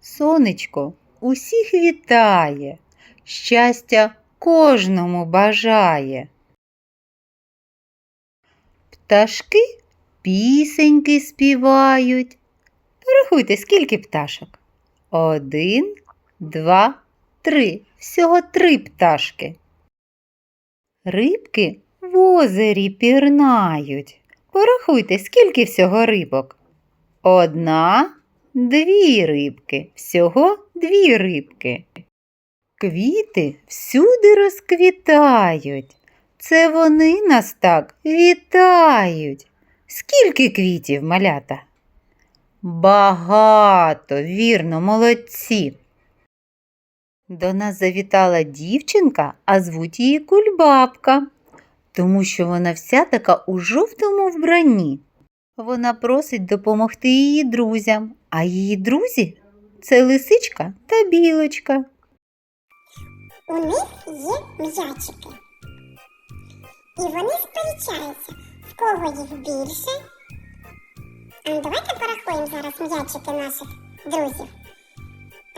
Сонечко усіх вітає, щастя кожному бажає. Пташки пісеньки співають. Порахуйте, скільки пташок? Один, два, три. Всього три пташки. Рибки в озері пірнають. Порахуйте, скільки всього рибок? Одна, дві рибки. Всього дві рибки. Квіти всюди розквітають. Це вони нас так вітають. Скільки квітів, малята? Багато, вірно, молодці. До нас завітала дівчинка, а звуть її кульбабка, тому що вона вся така у жовтому вбранні. Вона просить допомогти її друзям, а її друзі це лисичка та білочка. У них є м'ячики. І вони сперечаються, в кого їх більше. А ну, давайте порахуємо зараз м'ячики наших друзів.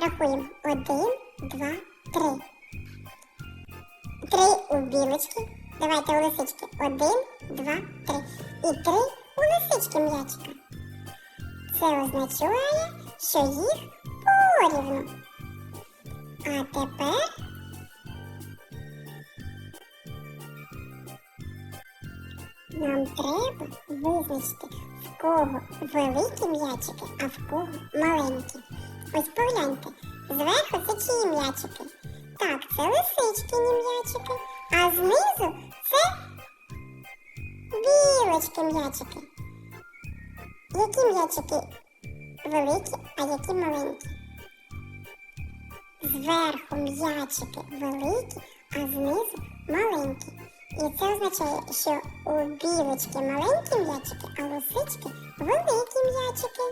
Рахуємо один, два, три. Три у білочки. Давайте у лисички. Один, два, три. І три у лисички м'ячика. Це означає, що їх порівну. А тепер Нам треба визначити, в кого великі м'ячики, а в кого маленькі. Ось погляньте, зверху це чиї м'ячики? Так, це лисичкині м'ячики, а знизу білочки м'ячики. Які м'ячики великі, а які маленькі? Зверху м'ячики великі, а знизу маленькі. І це означає, що у білочки маленькі м'ячики, а лисички великі м'ячики.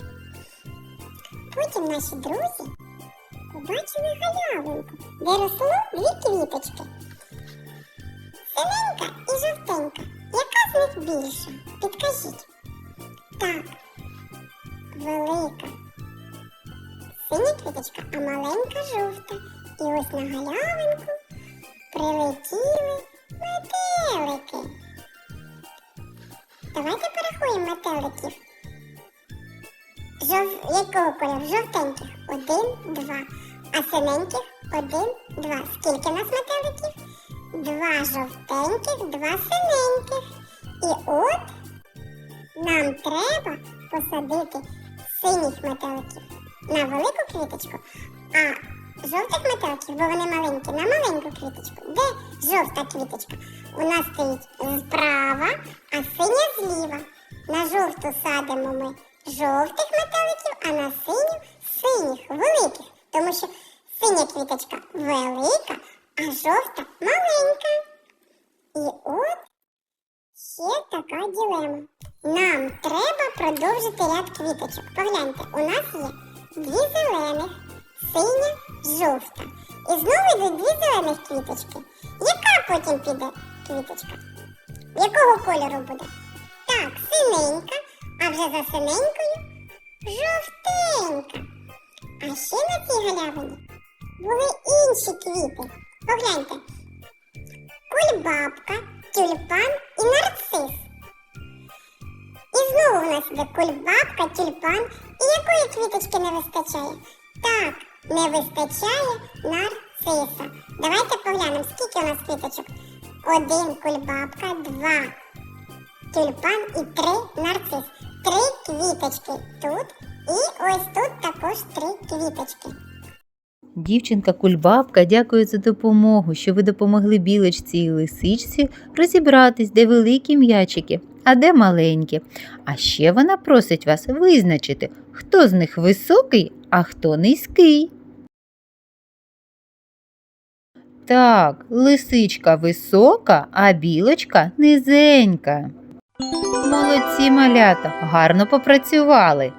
Потім наші друзі побачили галявинку, де росло дві квіточки. Синенька і жовтенька. Них більша? Підкажіть. Так, велика. Синя квіточка, а маленька жовта. І ось на галявинку прилетіли метелики. Давайте порахуємо метеликів. Жов... Якого кольору? Жовтеньких. Один, два. А синеньких один, два. Скільки у нас метеликів? Два жовтеньких, два синеньких. І от нам треба посадити синіх метеликів на велику квіточку, а жовтих метеликів, бо вони маленькі, на маленьку квіточку. Де жовта квіточка? У нас стоїть справа, а синя зліва. На жовту садимо ми жовтих метеликів, а на синю синіх, великих. Тому що синя квіточка велика, а жовта маленька. І от ще така ділема. Нам треба продовжити ряд квіточок. Погляньте, у нас є дві зелених, синя, жовта. І знову йдуть дві зелених квіточки. Яка потім піде квіточка? Якого кольору буде? Так, синенька, а вже за синенькою жовтенька. А ще на цій галявині були інші квіти. Погляньте. Кульбабка, тюльпан і нарцис. Нас кульбабка, тюльпан. І якої квіточки не вистачає? Так, не вистачає нарциса. Давайте поглянемо, скільки у нас квіточок. Один кульбабка, два тюльпан і три нарцис. Три квіточки тут. І ось тут також три квіточки. Дівчинка кульбабка дякує за допомогу, що ви допомогли білочці і лисичці розібратись, де великі м'ячики, а де маленькі. А ще вона просить вас визначити, хто з них високий, а хто низький. Так, лисичка висока, а білочка низенька. Молодці малята, гарно попрацювали.